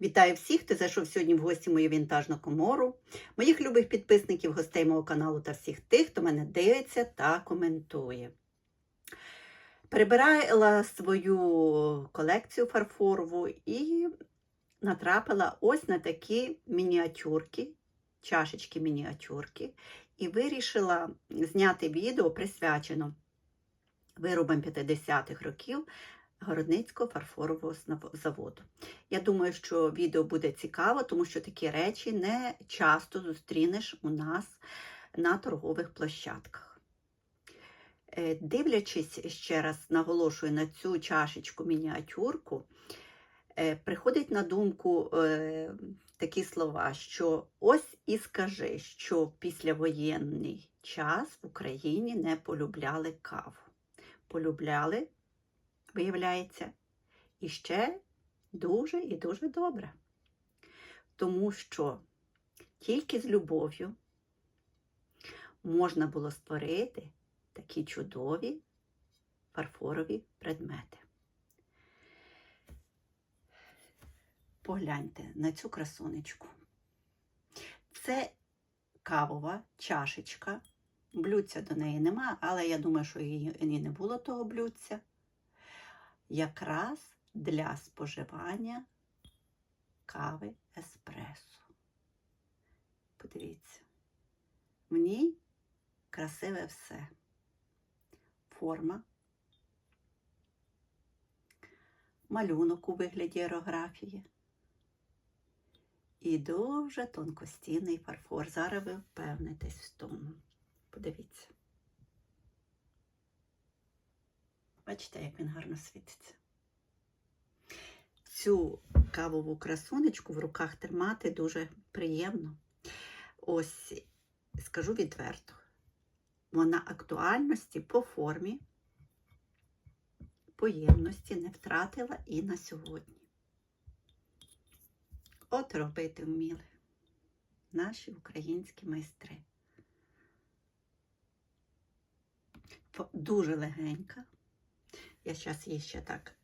Вітаю всіх, хто зайшов сьогодні в гості мою вінтажну комору, моїх любих підписників, гостей мого каналу та всіх тих, хто мене дивиться та коментує. Перебирала свою колекцію фарфорову і натрапила ось на такі мініатюрки, чашечки мініатюрки, і вирішила зняти відео присвячено виробам 50-х років Городницького фарфорового заводу. Я думаю, що відео буде цікаво, тому що такі речі не часто зустрінеш у нас на торгових площадках. Е, Дивлячись ще раз, наголошую на цю чашечку мініатюрку, е, приходить на думку е, такі слова, що ось і скажи, що післявоєнний час в Україні не полюбляли каву. Полюбляли, виявляється, ще дуже і дуже добре. Тому що тільки з любов'ю можна було створити такі чудові фарфорові предмети. Погляньте на цю красунечку. Це кавова чашечка. Блюдця до неї нема, але я думаю, що її не було того блюдця. Якраз для споживання кави еспресо. Подивіться, в ній красиве все. Форма, малюнок у вигляді аерографії і дуже тонкостінний фарфор. Зараз ви впевнитесь в тому. Подивіться. Бачите, як він гарно світиться. Цю кавову красунечку в руках тримати дуже приємно. Ось, скажу відверто, вона актуальності по формі, поємності не втратила і на сьогодні. От робити вміли наші українські майстри. Дуже легенька. Я зараз її ще так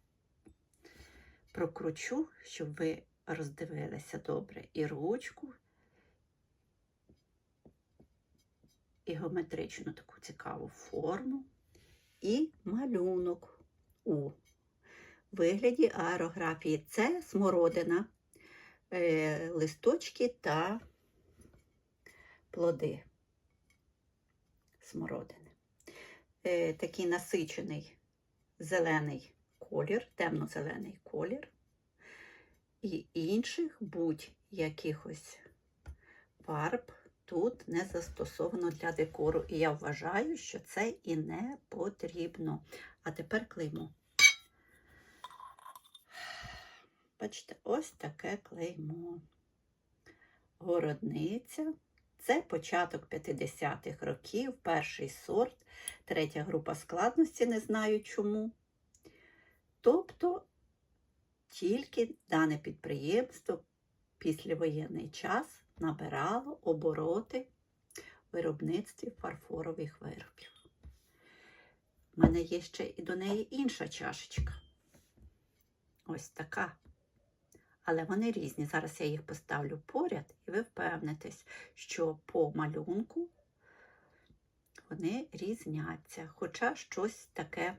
прокручу, щоб ви роздивилися добре і ручку, і геометричну таку цікаву форму, і малюнок у вигляді аерографії. Це смородина, е, листочки та плоди смородини. Е, такий насичений зелений колір, темно-зелений колір, і інших будь-якихось фарб тут не застосовано для декору. І я вважаю, що це і не потрібно. А тепер клеймо. Бачите, ось таке клеймо. Городниця. Це початок 50-х років, перший сорт, третя група складності, не знаю чому. Тобто тільки дане підприємство післявоєнний час набирало обороти в виробництві фарфорових виробів. У мене є ще і до неї інша чашечка. Ось така. Але вони різні. Зараз я їх поставлю поряд, і ви впевнитесь, що по малюнку вони різняться. Хоча щось таке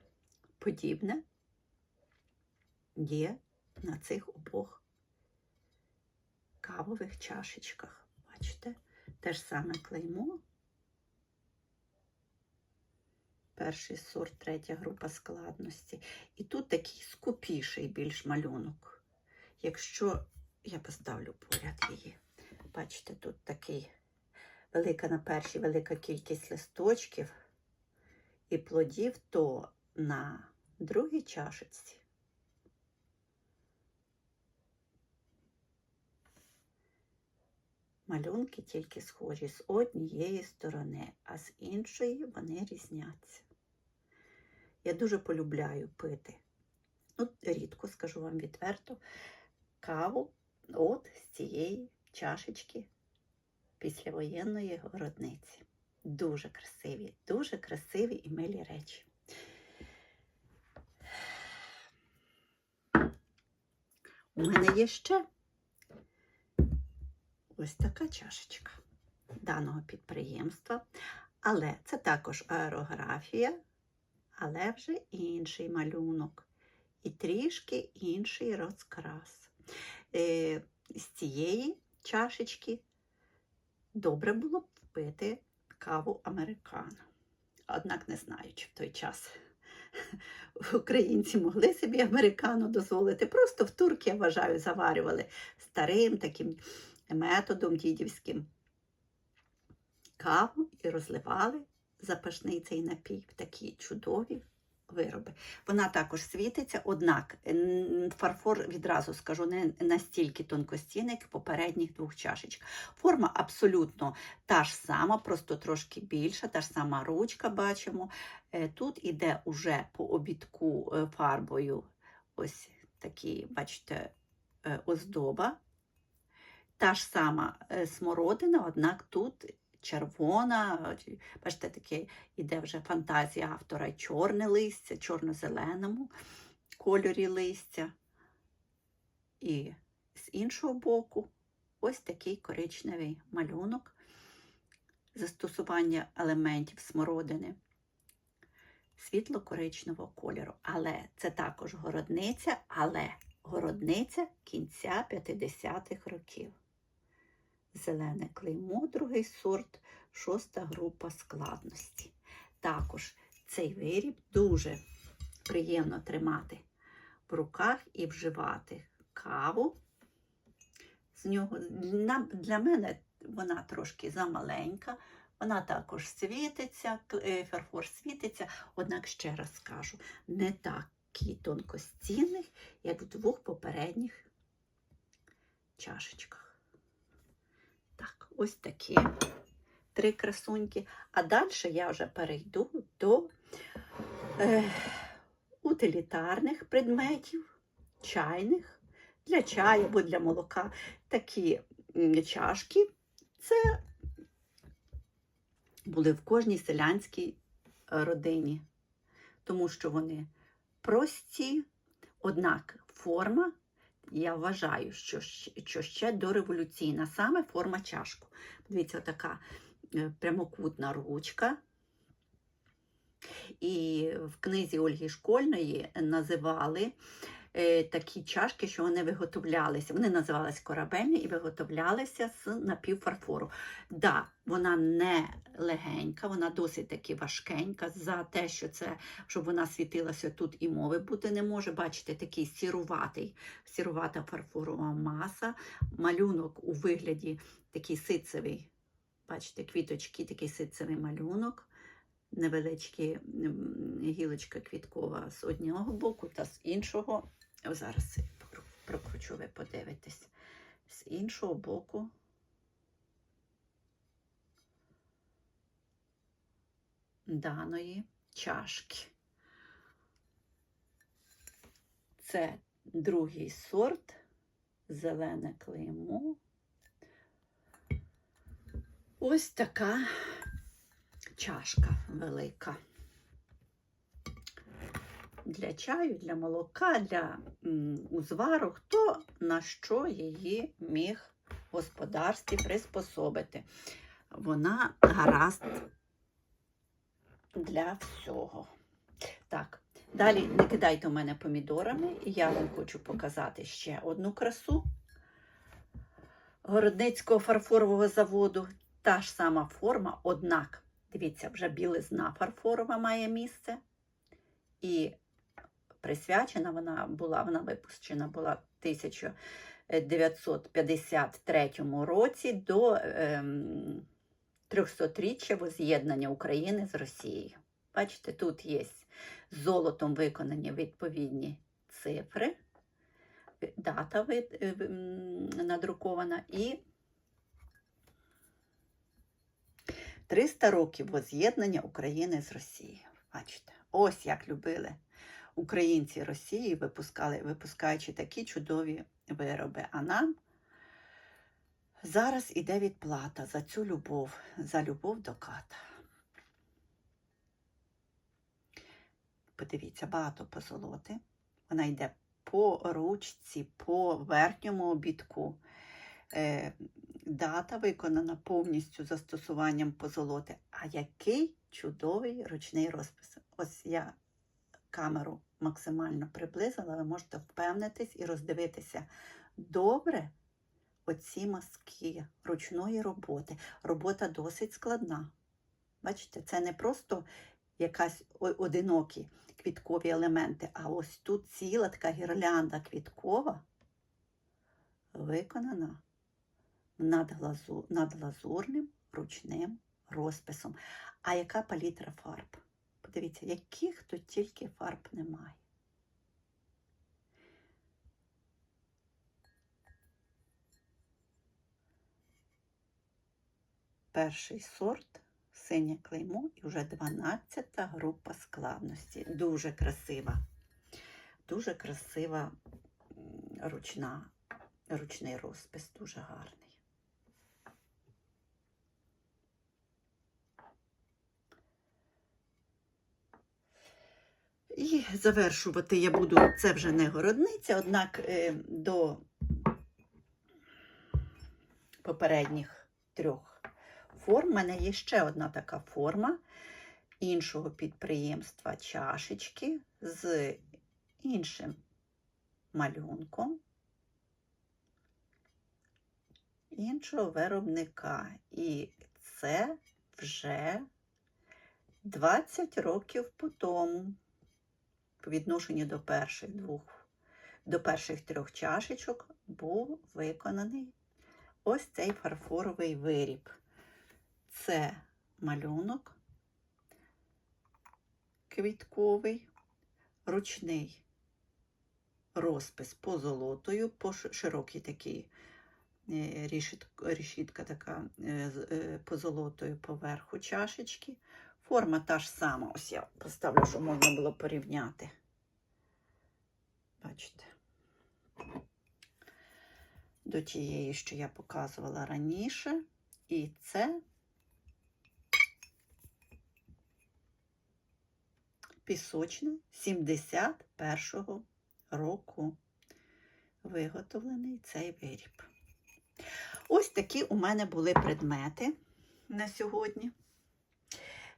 подібне є на цих обох кавових чашечках. Бачите? Те ж саме клеймо. Перший сорт, третя група складності. І тут такий скупіший більш малюнок. Якщо я поставлю поряд її, бачите, тут такий велика на першій велика кількість листочків і плодів, то на другій чашечці малюнки тільки схожі з однієї сторони, а з іншої вони різняться. Я дуже полюбляю пити. Ну, рідко скажу вам відверто, каву от з цієї чашечки післявоєнної городниці. Дуже красиві, дуже красиві і милі речі. У мене є ще Ось така чашечка даного підприємства. Але це також аерографія, але вже інший малюнок і трішки інший розкрас. Е, з цієї чашечки добре було б пити каву американо. Однак не знаю, чи в той час українці могли собі американо дозволити. Просто в турки, я вважаю, заварювали старим таким методом дідівським каву і розливали запашний цей напій в такі чудові вироби. Вона також світиться, однак фарфор, відразу скажу, не настільки тонкостійний, як попередніх двох чашечок. Форма абсолютно та ж сама, просто трошки більша, та ж сама ручка бачимо. Е, Тут іде уже по обідку е, фарбою ось такі, бачите, е, оздоба. Та ж сама смородина, однак тут червона, бачите, таке іде вже фантазія автора чорне листя, чорно-зеленому кольорі листя. І з іншого боку ось такий коричневий малюнок застосування елементів смородини світло-коричневого кольору. Але це також городниця, але городниця кінця 50-х років. Зелене клеймо, другий сорт, шоста група складності. Також цей виріб дуже приємно тримати в руках і вживати каву. З нього для мене вона трошки замаленька, вона також світиться, е, фарфор світиться, однак ще раз скажу, не такий тонкостінний, як в двох попередніх чашечках. Так, ось такі три красуньки. А далі я вже перейду до е, утилітарних предметів, чайних, для чаю або для молока. Такі чашки. Це були в кожній селянській е, родині, тому що вони прості, однак форма, я вважаю, що, що ще дореволюційна, саме форма чашку. Дивіться, така е, прямокутна ручка. І в книзі Ольги Школьної називали такі чашки, що вони виготовлялися. Вони називалися корабельні і виготовлялися з напівфарфору. Да, вона не легенька, вона досить таки важкенька. За те, що це, щоб вона світилася тут і мови бути не може. Бачите, такий сіруватий, сірувата фарфорова маса, малюнок у вигляді такий ситцевий. Бачите, квіточки, такий ситцевий малюнок. Невеличкі гілочка квіткова з одного боку та з іншого. Зараз прокручу, ви подивитесь. З іншого боку. Даної чашки. Це другий сорт, зелене клеймо. Ось така чашка велика. Для чаю, для молока, для узвару, хто на що її міг в господарстві приспособити. Вона гаразд для всього. Так, далі не кидайте у мене помідорами, і я вам хочу показати ще одну красу Городницького фарфорового заводу. Та ж сама форма, однак, дивіться, вже білизна фарфорова має місце. І присвячена вона була, вона випущена була в 1953 році до ем, 300-річчя воз'єднання України з Росією. Бачите, тут є золотом виконані відповідні цифри, дата е, надрукована і 300 років воз'єднання України з Росією. Бачите, ось як любили українці Росії, випускали, випускаючи такі чудові вироби. А нам зараз іде відплата за цю любов, за любов до ката. Подивіться, багато позолоти. Вона йде по ручці, по верхньому обідку. Е, Дата виконана повністю застосуванням позолоти. А який чудовий ручний розпис. Ось я камеру максимально приблизила, ви можете впевнитись і роздивитися добре оці мазки ручної роботи. Робота досить складна. Бачите, це не просто якась одинокі квіткові елементи, а ось тут ціла така гірлянда квіткова виконана над глазурним ручним розписом. А яка палітра фарб? Подивіться, яких тут тільки фарб немає. Перший сорт, синє клеймо і вже 12 та група складності. Дуже красива. Дуже красива ручна, ручний розпис, дуже гарний. І завершувати я буду, це вже не городниця, однак е, до попередніх трьох форм в мене є ще одна така форма іншого підприємства чашечки з іншим малюнком іншого виробника. І це вже 20 років по тому по відношенню до перших двох, до перших трьох чашечок був виконаний ось цей фарфоровий виріб. Це малюнок квітковий, ручний розпис позолотою, по ш- широкий такий е, решітка така е, е, позолотою поверху чашечки. Форма та ж сама. Ось я поставлю, щоб можна було порівняти. Бачите. До тієї, що я показувала раніше. І це пісочне 71-го року виготовлений цей виріб. Ось такі у мене були предмети на сьогодні.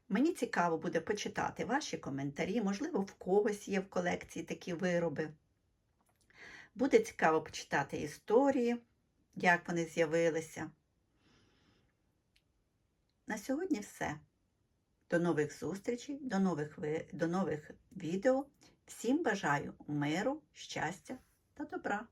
Мені цікаво буде почитати ваші коментарі, можливо, в когось є в колекції такі вироби. Буде цікаво почитати історії, як вони з'явилися. На сьогодні все. До нових зустрічей, до нових, до нових відео. Всім бажаю миру, щастя та добра.